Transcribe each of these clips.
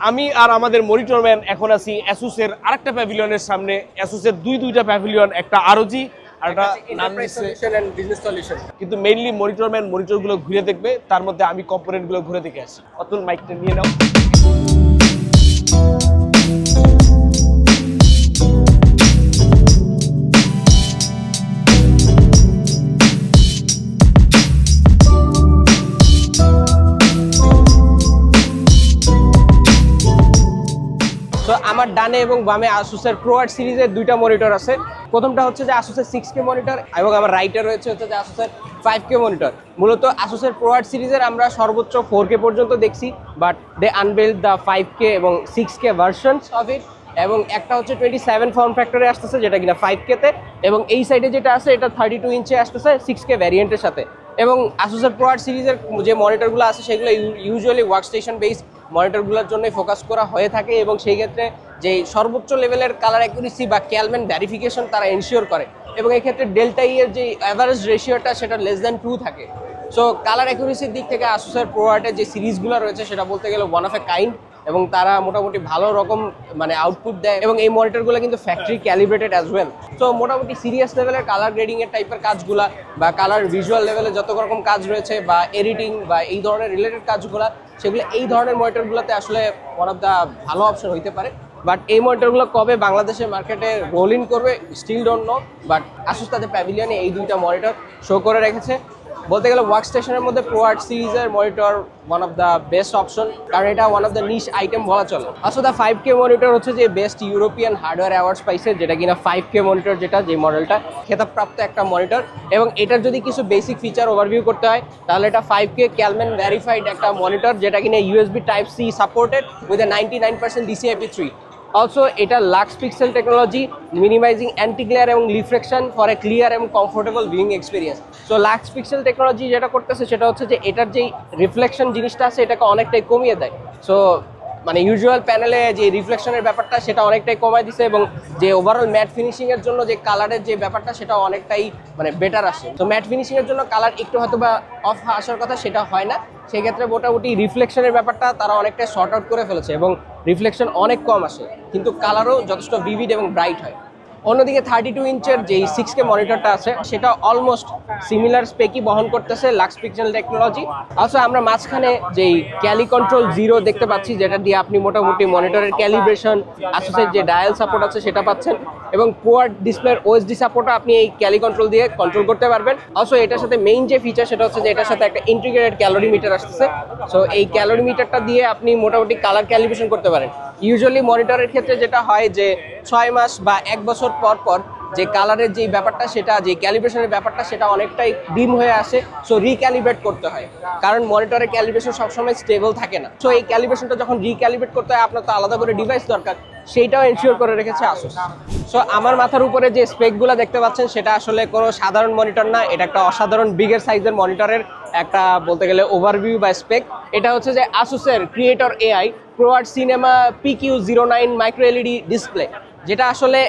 আমি আর আমাদের মনিটরম্যান এখন আছি অ্যাসুসের আরেকটা প্যাভিলিয়নের সামনে। অ্যাসুসের দুই দুইটা প্যাভিলিয়ন একটা আরজি আর একটা নাম দিচ্ছে কিন্তু মেইনলি মনিটর ম্যান মনিটরগুলো ঘুরে দেখবে তার মধ্যে আমি কম্পোনেন্টগুলো ঘুরে দেখে আসি। অতুল মাইকটা নিয়ে নাও। ডানে এবং বামে আসুসের প্রোয়ার্ড সিরিজের দুইটা মনিটর আছে। প্রথমটা হচ্ছে যে আসুসের সিক্স কে মনিটর এবং আমার রাইটে রয়েছে হচ্ছে যে আসুসের ফাইভ কে মনিটর মূলত আসুসের প্রোয়ার্ড সিরিজের আমরা সর্বোচ্চ ফোর কে পর্যন্ত দেখছি but they unveil the five K এবং six K versions of it এবং একটা হচ্ছে টোয়েন্টি সেভেন ফর্ম ফ্যাক্টরে আসতেছে, যেটা কিনা ফাইভ কেতে এবং এই সাইডে যেটা আছে, এটা থার্টি টু ইঞ্চে আসতেছে সিক্স কে ভ্যারিয়েন্টের সাথে। এবং আসুসের প্রোয়ার্ড সিরিজের যে মনিটরগুলো আছে, সেগুলো ইউজুয়ালি ওয়ার্ক স্টেশন বেসড মনিটরগুলোর জন্যই ফোকাস করা হয়ে থাকে এবং সেই ক্ষেত্রে যে সর্বোচ্চ লেভেলের কালার অ্যাকুরেসি বা ক্যালমেন ভ্যারিফিকেশন তারা এনশিওর করে। এবং এই ক্ষেত্রে ডেল্টা ইয়ের যে অ্যাভারেজ রেশিওটা সেটা লেস দ্যান টু থাকে। সো কালার অ্যাকুরেসির দিক থেকে আসুসের প্রোয়ার্টের যে সিরিজগুলো রয়েছে, সেটা বলতে গেলে ওয়ান অফ এ কাইন্ড এবং তারা মোটামুটি ভালো রকম মানে আউটপুট দেয়। এবং এই মনিটরগুলো কিন্তু factory calibrated as well so মোটামুটি সিরিয়াস লেভেলের কালার গ্রেডিং এর টাইপের কাজগুলা, বা কালার ভিজুয়াল লেভেলে যত রকম কাজ রয়েছে, বা এডিটিং বা এই ধরনের রিলেটেড কাজগুলা, সেগুলো এই ধরনের মনিটরগুলোতে আসলে ওয়ান অফ দ্য ভালো অপশন হইতে পারে। বাট এই মনিটরগুলো কবে বাংলাদেশের মার্কেটে রোল ইন করবে still don't know but Asus তাদের প্যাভিলিয়নে এই দুইটা মনিটর শো করে রেখেছে। বলতে গেলে ওয়ার্ক স্টেশনের মধ্যে প্রোয়ার্ড সিরিজের monitor one of the best option কারণ এটা one of the niche item বলা চলে। আসলে দ্য ফাইভ কে মনিটর হচ্ছে যে বেস্ট ইউরোপিয়ান হার্ডওয়্যার অ্যাওয়ার্ডস পাইছে, যেটা কিনা ফাইভ কে মনিটর যেটা, যে মডেলটা খেতাবপ্রাপ্ত একটা মনিটর এবং এটার যদি কিছু বেসিক ফিচার ওভারভিউ করতে হয়, তাহলে এটা ফাইভ কে ক্যালমেন ভ্যারিফাইড একটা মনিটর যেটা কিনা USB type C supported with a ninety nine percent DCIP three also এটা lux pixel technology minimizing anti glare এবং রিফ্লেকশন ফর এ ক্লিয়ার এবং comfortable viewing experience so lux pixel technology যেটা করতেছে সেটা হচ্ছে যে এটার যেই রিফ্লেকশন জিনিসটা আছে, এটাকে অনেকটাই কমিয়ে দেয়। সো মানে ইউজুয়াল প্যানেলে যে রিফ্লেকশনের ব্যাপারটা সেটা অনেকটাই কমায় দিছে এবং যে ওভারঅল ম্যাট ফিনিশিংয়ের জন্য যে কালারের যে ব্যাপারটা সেটা অনেকটাই মানে বেটার আসে। তো ম্যাট ফিনিশিংয়ের জন্য কালার একটু হয়তো বা অফ আসার কথা সেটা হয় না। সেক্ষেত্রে মোটামুটি রিফ্লেকশনের ব্যাপারটা তারা অনেকটাই শর্ট আউট করে ফেলেছে এবং রিফ্লেকশন অনেক কম আসে। কিন্তু কালারও যথেষ্ট ভিভিড এবং ব্রাইট হয়। অন্যদিকে থার্টি টু ইঞ্চের যেই সিক্স কে মনিটরটা আছে, সেটা অলমোস্ট সিমিলার স্পেকই বহন করতেছে লাক্স পিক্সেল টেকনোলজি অলসো আমরা মাঝখানে যেই ক্যালি কন্ট্রোল জিরো দেখতে পাচ্ছি, যেটা দিয়ে আপনি মোটামুটি মনিটরের ক্যালিব্রেশন আসোসের যে ডায়াল সাপোর্ট আছে সেটা পাচ্ছেন এবং পোয়ার ডিসপ্লের ওএসডি সাপোর্টও আপনি এই ক্যালি কন্ট্রোল দিয়ে কন্ট্রোল করতে পারবেন। অলসো এটার সাথে মেইন যে ফিচার সেটা হচ্ছে যে এটার সাথে একটা ইন্টিগ্রেটেড ক্যালোরি মিটার আসতেছে। সো এই ক্যালোরি মিটারটা দিয়ে আপনি মোটামুটি কালার ক্যালিব্রেশন করতে পারেন। ইউজুয়ালি মনিটরের ক্ষেত্রে যেটা হয় যে ছয় মাস বা এক বছর পর পর যে কালারের যে ব্যাপারটা সেটা, যে ক্যালিব্রেশনের ব্যাপারটা সেটা অনেকটাই ডিম হয়ে আসে। সো রিক্যালিব্রেট করতে হয়। কারণ মনিটরের ক্যালিব্রেশন সবসময় স্টেবল থাকে না। সো এই ক্যালিব্রেশনটা যখন রিক্যালিব্রেট করতে হয়, আপনার তো আলাদা করে ডিভাইস দরকার। সেইটাও এনশিওর করে রেখেছে আসুস সো আমার মাথার উপরে যে স্পেকগুলো দেখতে পাচ্ছেন, সেটা আসলে কোনো সাধারণ মনিটর না। এটা একটা অসাধারণ বিগের সাইজের মনিটরের একটা বলতে গেলে ওভারভিউ বা স্পেক এটা হচ্ছে যে আসুসের creator AI ProArt cinema PQ zero nine micro LED display যেটা আসলে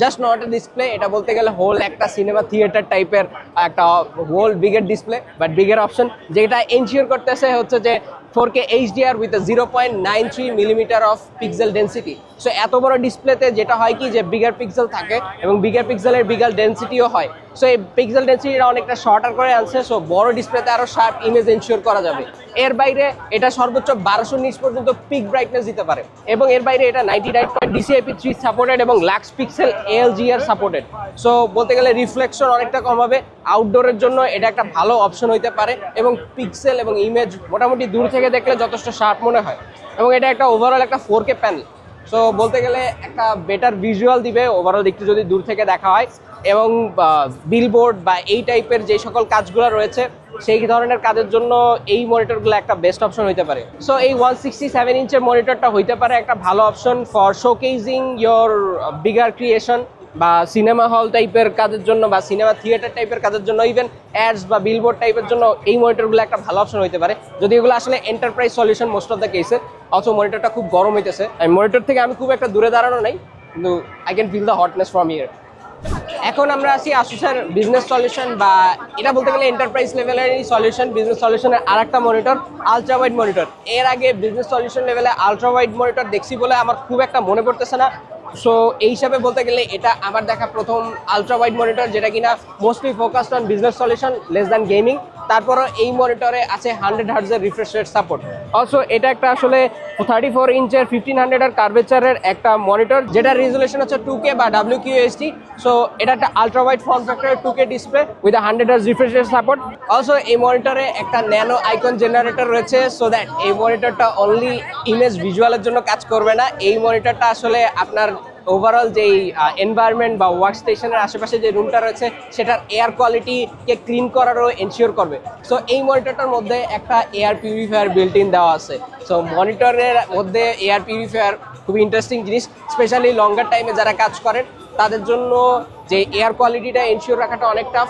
জাস্ট নট এ ডিসপ্লে এটা বলতে গেলে হোল একটা সিনেমা থিয়েটার টাইপের একটা হোল বিগের ডিসপ্লে বাট বিগের অপশন যেটা এনশিওর করতেছে হচ্ছে যে four K HDR with zero point nine three millimetre of pixel density so এত বড় ডিসপ্লেতে যেটা হয় কি যে বিগার পিক্সেল থাকে এবং বিগার পিক্সেলের বিগার ডেন্সিটিও হয়। সো এই পিক্সেল ডেন্সিটিটা অনেকটা শর্টার করে আনছে সো বড় ডিসপ্লেতে আরও শার্প ইমেজ এনশিওর করা যাবে। এর বাইরে এটা সর্বোচ্চ বারোশো নিচ পর্যন্ত পিক ব্রাইটনেস দিতে পারে। এবং এর বাইরে এটা ninety nine point DCIP three supported এবং lux pixel ALGR supported so বলতে গেলে রিফ্লেকশন অনেকটা কম হবে। আউটডোরের জন্য এটা একটা ভালো অপশন হইতে পারে এবং পিক্সেল এবং ইমেজ মোটামুটি দূর থেকে দেখলে যথেষ্ট শার্প মনে হয়। এবং এটা একটা ওভারঅল একটা ফোর কে প্যানেল সো বলতে গেলে একটা বেটার ভিজুয়াল দিবে ওভারঅল একটু যদি দূর থেকে দেখা হয়। এবং বিলবোর্ড বা এই টাইপের যে সকল কাজগুলো রয়েছে, সেই ধরনের কাজের জন্য এই মনিটরগুলো একটা বেস্ট অপশন হইতে পারে। সো এই ওয়ান সিক্সটি সেভেন ইঞ্চের মনিটরটা হইতে পারে একটা ভালো option for showcasing your bigger creation বা সিনেমা হল টাইপের কাজের জন্য বা সিনেমা থিয়েটার টাইপের কাজের জন্য ইভেন অ্যাডস বা বিলবোর্ড টাইপের জন্য এই মনিটরগুলো একটা ভালো অপশন হইতে পারে। যদি এগুলো আসলে enterprise solution most of the কেসে অথচ মনিটরটা খুব গরম হইতেছে। মনিটর থেকে আমি খুব একটা দূরে দাঁড়ানো নাই, কিন্তু I can feel the hotness from here এখন আমরা আছি আসুসের বিজনেস সলিউশন বা এটা বলতে গেলে এন্টারপ্রাইজ লেভেলের এই সলিউশন বিজনেস সলিউশনের আর একটা মনিটর আলট্রা ওয়াইড মনিটর এর আগে বিজনেস সলিউশন লেভেলে আলট্রা ওয়াইড মনিটর দেখছি বলে আমার খুব একটা মনে পড়তেছে না। সো এই হিসাবে বলতে গেলে এটা আমার দেখা প্রথম আলট্রা ওয়াইড মনিটর যেটা কিনা mostly focused on business solution less than gaming তারপরও এই মনিটরে আছে হান্ড্রেড হার্জের রিফ্রেশ রেট সাপোর্ট অলসো এটা একটা আসলে থার্টি ফোর ইঞ্চের ফিফটিন হান্ড্রেডের কার্ভেচারের একটা মনিটর যেটা রেজুলেশন হচ্ছে টু কে বা ডাব্লিউ কিউ এসটি সো এটা একটা আলট্রা ওয়াইড ফর্ম ফ্যাক্টরের two K display with hundred R refresh support also এই মনিটরে একটা ন্যানো আইকন জেনারেটর রয়েছে সো দ্যাট এই মনিটরটা অনলি ইমেজ ভিজুয়ালের জন্য কাজ করবে না। এই মনিটরটা আসলে আপনার ওভারঅল যেই এনভায়রনমেন্ট বা ওয়ার্ক স্টেশনের আশেপাশে যে রুমটা রয়েছে, সেটার এয়ার কোয়ালিটিকে ক্লিন করারও এনশিওর করবে। সো এই মনিটরটার মধ্যে একটা এয়ার পিউরিফায়ার বিল্ট ইন দেওয়া আছে। সো মনিটরের মধ্যে এয়ার পিউরিফায়ার খুবই ইন্টারেস্টিং জিনিস স্পেশালি লঙ্গার টাইমে যারা কাজ করেন, তাদের জন্য যে এয়ার কোয়ালিটিটা এনশিওর রাখাটা অনেক টাফ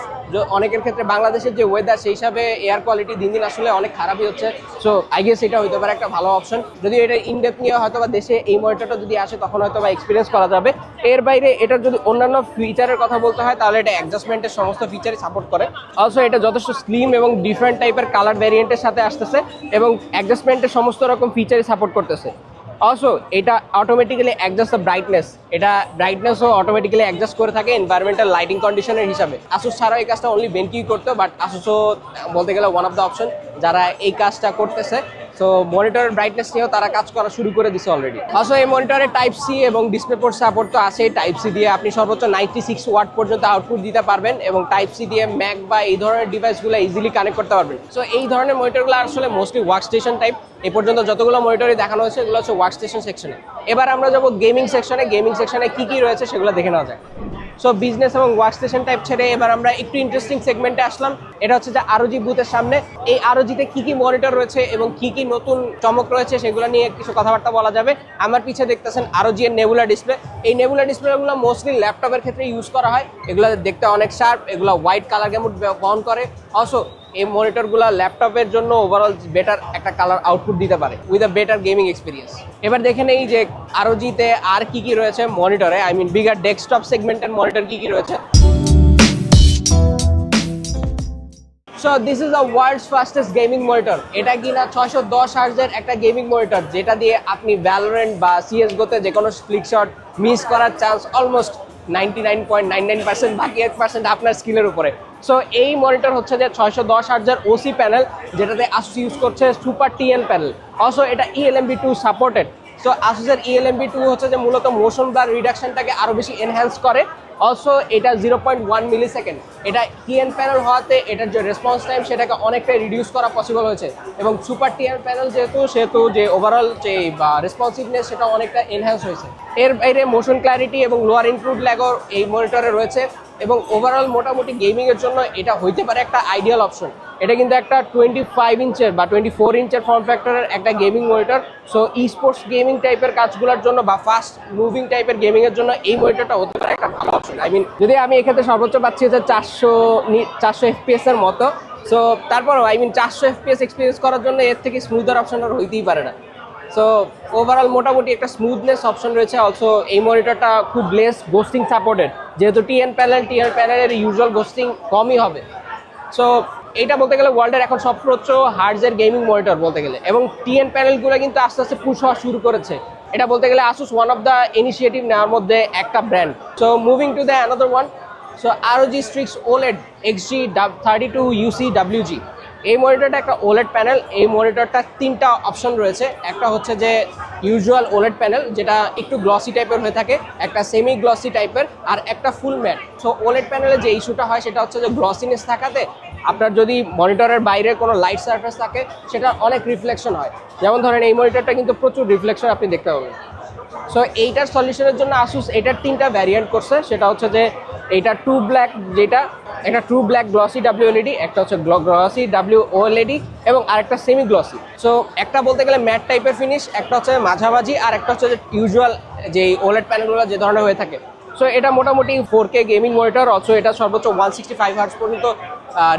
অনেকের ক্ষেত্রে বাংলাদেশের যে ওয়েদার সেই হিসাবে এয়ার কোয়ালিটি দিন দিন আসলে অনেক খারাপই হচ্ছে। সো আই গেস এটা হইতে পারে একটা ভালো অপশন যদি এটা ইনডেপ নিয়ে হয়তো বা দেশে এই মনিটরটা যদি আসে, তখন হয়তো বা এক্সপিরিয়েন্স করা যাবে। এর বাইরে এটার যদি অন্যান্য ফিচারের কথা বলতে হয়, তাহলে এটা অ্যাডজাস্টমেন্টের সমস্ত ফিচারই সাপোর্ট করে। অলসো এটা যথেষ্ট স্লিম এবং ডিফারেন্ট টাইপের কালার ভ্যারিয়েন্টের সাথে আসতেছে এবং অ্যাডজাস্টমেন্টের সমস্ত রকম ফিচারই সাপোর্ট করতেছে। অলসো এটা অটোমেটিক্যালি অ্যাডজাস্ট দ্য ব্রাইটনেস এটা ব্রাইটনেসও অটোমেটিক্যালি অ্যাডজাস্ট করে থাকে এনভায়রনমেন্টাল লাইটিং কন্ডিশনের হিসাবে। আসুস ছাড়াও এই কাজটা অনলি বেনকি করতো বাট আসুসও বলতে গেলে ওয়ান অফ দ্য অপশন যারা এই কাজটা করতেছে। সো মনিটরের ব্রাইটনেস নিয়েও তারা কাজ করা শুরু করে দিছে অলরেডি অলসো এই মনিটরে টাইপ সি এবং ডিসপ্লে পোর্ট সাপোর্ট তো আছে টাইপ সি দিয়ে আপনি সর্বোচ্চ নাইনটি সিক্স ওয়াট পর্যন্ত আউটপুট দিতে পারবেন এবং টাইপ সি দিয়ে ম্যাক বা এই ধরনের ডিভাইসগুলো ইজিলি কানেক্ট করতে পারবেন। সো এই ধরনের মনিটরগুলো আসলে মোস্টলি ওয়ার্ক স্টেশন টাইপ এই পর্যন্ত যতগুলো মনিটরে দেখানো হয়েছে, এগুলো হচ্ছে ওয়ার্ক স্টেশন সেকশনে এবার আমরা যাব গেমিং সেকশনে গেমিং সেকশনে কি কি রয়েছে সেগুলো দেখে নেওয়া যায় সো বিজনেস এবং ওয়ার্ক স্টেশন টাইপ ছেড়ে এবার আমরা একটু ইন্টারেস্টিং সেগমেন্টে আসলাম। এটা হচ্ছে যে আরজি বুথের সামনে। এই আরোজিতে কি কি মনিটর রয়েছে এবং কি কি নতুন চমক রয়েছে সেগুলো নিয়ে কিছু কথাবার্তা বলা যাবে। আমার পিছিয়ে দেখতেছেন আরজি এর নেবুলা ডিসপ্লে এই নেবুলা ডিসপ্লেগুলো মোস্টলি ল্যাপটপের ক্ষেত্রে ইউজ করা হয়। এগুলো দেখতে অনেক শার্প এগুলো হোয়াইট কালার গেমুট বহন করে। অলসো এই মনিটরগুলো ল্যাপটপের জন্য ওভারঅল বেটার একটা কালার আউটপুট দিতে পারে with a better gaming experience এবার দেখে নেই যে আরোজিতে আর কি কি রয়েছে মনিটরে? আই মিন বিগার ডেস্কটপ সেগমেন্টের মনিটর কি কি রয়েছে? So this is the world's fastest gaming monitor এটা কিনা ছয়শো দশ হার্জের একটা গেমিং মনিটর যেটা দিয়ে আপনি ভ্যালোরেন্ট বা সিএস গোতে যে কোনো স্প্লিক শট মিস করার chance almost ninety nine point nine nine percent বাকি এক পার্সেন্ট আপনার স্কিলের উপরে। সো এই মনিটর হচ্ছে যে ছয়শো দশ হাজার ওসি প্যানেল যেটাতে আসুস ইউজ করছে সুপার টিএন প্যানেল অলসো এটা ইএলএমবি টু সাপোর্টেড সো আসুসের ইএলএমবি টু হচ্ছে যে মূলত মোশন ব্লার রিডাকশনটাকে আরও বেশি এনহ্যান্স করে। অলসো এটা জিরো পয়েন্ট ওয়ান মিলি সেকেন্ড এটা টিএন প্যানেল হওয়াতে এটার যে রেসপন্স টাইম সেটাকে অনেকটাই রিডিউস করা পসিবল হয়েছে। এবং সুপার টিএন প্যানেল যেহেতু, সেহেতু যে ওভারঅল যে, বা রেসপন্সিভনেস সেটা অনেকটা এনহ্যান্স হয়েছে। এর বাইরে মোশন ক্ল্যারিটি এবং লোয়ার ইনক্লুড ল্যাগর এই মনিটরে রয়েছে। এবং ওভারঅল মোটামুটি গেমিংয়ের জন্য এটা হইতে পারে একটা আইডিয়াল অপশন এটা কিন্তু একটা টোয়েন্টি ফাইভ ইঞ্চের বা টোয়েন্টি ফোর ইঞ্চের ফর্ম ফ্যাক্টরের একটা gaming monitor so esports gaming টাইপের কাজগুলোর জন্য বা ফাস্ট মুভিং টাইপের গেমিংয়ের জন্য এই মনিটরটা হতে পারে একটা ভালো অপশন আই মিন যদি আমি এক্ষেত্রে সর্বোচ্চ পাচ্ছি হচ্ছে চারশো চারশো এফপিএস এর মতো। সো তারপরও আই মিন চারশো এফপিএস এক্সপিরিয়েন্স করার জন্য এর থেকে স্মুদার অপশন আর হইতেই পারে না। সো ওভারঅল মোটামুটি একটা স্মুথনেস অপশন রয়েছে। অলসো এই মনিটরটা খুব লেস গোস্টিং সাপোর্টেড যেহেতু টিএন প্যানেল টিএন প্যানেলের ইউজুয়াল গোস্টিং কমই হবে। সো এইটা বলতে গেলে ওয়ার্ল্ডের এখন সর্বোচ্চ হার্ডজের গেমিং মনিটর বলতে গেলে। এবং টিএন প্যানেলগুলো কিন্তু আস্তে আস্তে পুশ হওয়া শুরু করেছে। এটা বলতে গেলে Asus one of the initiative নেওয়ার মধ্যে একটা brand so moving to the another one so ROG Strix OLED XG thirty two UC WG এই মনিটরটা একটা ওলেড প্যানেল এই মনিটরটা তিনটা অপশন রয়েছে। একটা হচ্ছে যে ইউজুয়াল ওলেড প্যানেল যেটা একটু গ্লসি টাইপের হয়ে থাকে, একটা সেমি গ্লসি টাইপের আর একটা ফুল ম্যাট সো ওলেড প্যানেলে যে ইস্যুটা হয়, সেটা হচ্ছে যে গ্লসিনেস থাকাতে আপনার যদি মনিটরের বাইরে কোনো লাইট সারফেস থাকে, সেটা অনেক রিফ্লেকশন হয়। যেমন ধরেন এই মনিটরটা কিন্তু প্রচুর রিফ্লেকশন আপনি দেখতে পাবেন। সো এইটার সলিউশনের জন্য আসুস এটার তিনটা ভ্যারিয়েন্ট করছে। সেটা হচ্ছে যে এইটা টু ব্ল্যাক যেটা একটা true black glossy W LED একটা হচ্ছে গ্লসি ডাব্লিউ ওএলইডি এবং আরেকটা সেমি গ্লসি সো একটা বলতে গেলে ম্যাট টাইপের ফিনিশ একটা হচ্ছে মাঝামাঝি, আর একটা হচ্ছে যে ইউজুয়াল যে ওলেড প্যানেলগুলো যে ধরনের হয়ে থাকে। সো এটা মোটামুটি four K gaming monitor also এটা সর্বোচ্চ ওয়ান সিক্সটি ফাইভ হার্স পর্যন্ত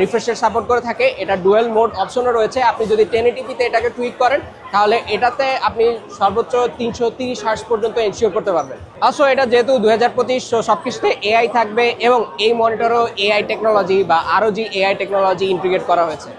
রিফ্রেশের সাপোর্ট করে থাকে। এটা ডুয়েল মোড অপশনও রয়েছে। আপনি যদি টেন এটিপিতে এটাকে টুইট করেন, তাহলে এটাতে আপনি সর্বোচ্চ তিনশো তিরিশ পর্যন্ত এনশিওর করতে পারবেন। আসো এটা যেহেতু দু হাজার পঁচিশ সব কিছুতে এআই থাকবে এবং এই মনিটরও এআই টেকনোলজি বা আরও যে এআই টেকনোলজি ইন্টিগ্রেট করা হয়েছে।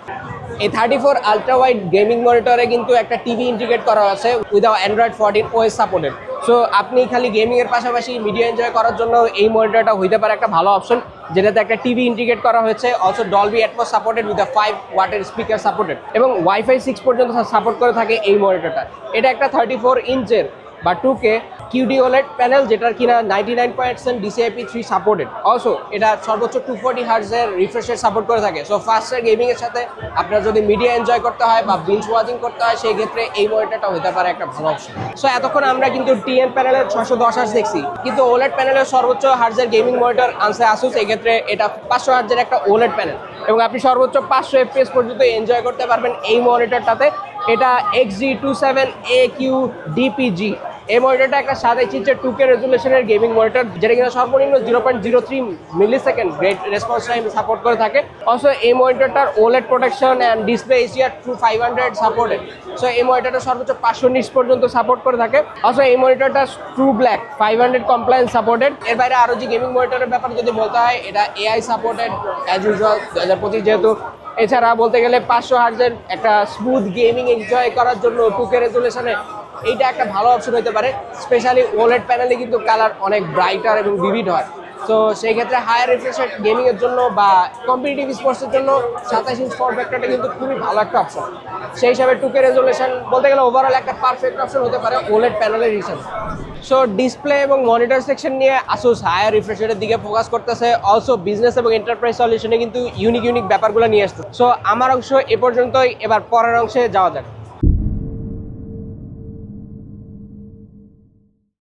এই thirty four ultra wide gaming মনিটরে কিন্তু একটা টিভি ইন্টিগ্রেট করা আছে without Android fourteen OS supported so আপনি খালি গেমিংয়ের পাশাপাশি মিডিয়া এনজয় করার জন্য এই মনিটরটা হইতে পারে একটা ভালো অপশন যেটাতে একটা টিভি ইন্টিগ্রেট করা হয়েছে। Also Dolby Atmos supported with five ওয়াটের স্পিকার সাপোর্টেড এবং ওয়াইফাই সিক্স পর্যন্ত সাপোর্ট করে থাকে এই মনিটরটা এটা একটা থার্টি ফোর ইঞ্চের বা two K QD OLED panel যেটার কিনা ninety nine percent DCIP three supported also এটা সর্বোচ্চ টু ফোর্টি হার্জের রিফ্রেশের সাপোর্ট করে থাকে। সো ফাস্টার গেমিং এর সাথে আপনার যদি মিডিয়া এনজয় করতে হয় বা বিঞ্জ ওয়াচিং করতে হয়, সেই ক্ষেত্রে এই মনিটরটা হতে পারে একটা ভালো অপশন সো এতক্ষণ আমরা কিন্তু টিএন প্যানেলের ছশো দশ হার্জ দেখছি। কিন্তু ওলেট প্যানেলের সর্বোচ্চ হার্জের গেমিং মনিটর আনসে আসুস এই ক্ষেত্রে এটা পাঁচশো হার্জের একটা ওলেট প্যানেল এবং আপনি সর্বোচ্চ পাঁচশো এফপিএস পর্যন্ত এনজয় করতে পারবেন এই মনিটরটাতে এটা X G two seven A Q DPG এই মনিটরটা একটা সাদা চিনচের টু কে রেজুলেশনের গেমিং মনিটর যেটা কিনা সর্বনিম্ন zero point zero three millisecond great response time support করে থাকে। অলসো এই মনিটরটার OLED protection and display এসিয়ার two five hundred supported so এই মনিটরটা সর্বোচ্চ পাঁচশো নিচ পর্যন্ত সাপোর্ট করে থাকে। অলসো এই মনিটরটা true black five hundred compliance supported এর। বাইরে আরও যে গেমিং মনিটরের ব্যাপারে যদি বলতে হয়, এটা এআই সাপোর্টেড অ্যাজ ইউজুয়াল দু হাজার পঁচিশ যেহেতু। এছাড়া বলতে গেলে পাঁচশো হার্জের একটা স্মুথ গেমিং এনজয় করার জন্য টুকে রেজুলেশনে এইটা একটা ভালো অপশন হতে পারে। স্পেশালি ওলেড প্যানেলে কিন্তু কালার অনেক ব্রাইটার এবং ভিভিড হয়। তো সেই ক্ষেত্রে হায়ার রিফ্রেশের গেমিং এর জন্য বা কম্পিটিটিভ স্পোর্টসের জন্য সাতাশ ইঞ্চ ফর্ম ফ্যাক্টরটা কিন্তু খুবই ভালো একটা অপশন সেই হিসাবে টুকে রেজুলেশন বলতে গেলে ওভারঅল একটা পারফেক্ট অপশন হতে পারে ওলেড প্যানেলের হিসাবে। সো ডিসপ্লে এবং মনিটর সেকশন নিয়ে আসুস হায়ার রিফ্রেশারের দিকে ফোকাস করতেছে। অলসো বিজনেস এবং এন্টারপ্রাইজ সলিউশনে কিন্তু ইউনিক ইউনিক ব্যাপারগুলো নিয়ে আসছে সো আমার অংশ এ পর্যন্তই। এবার পরের অংশে যাওয়া যাক।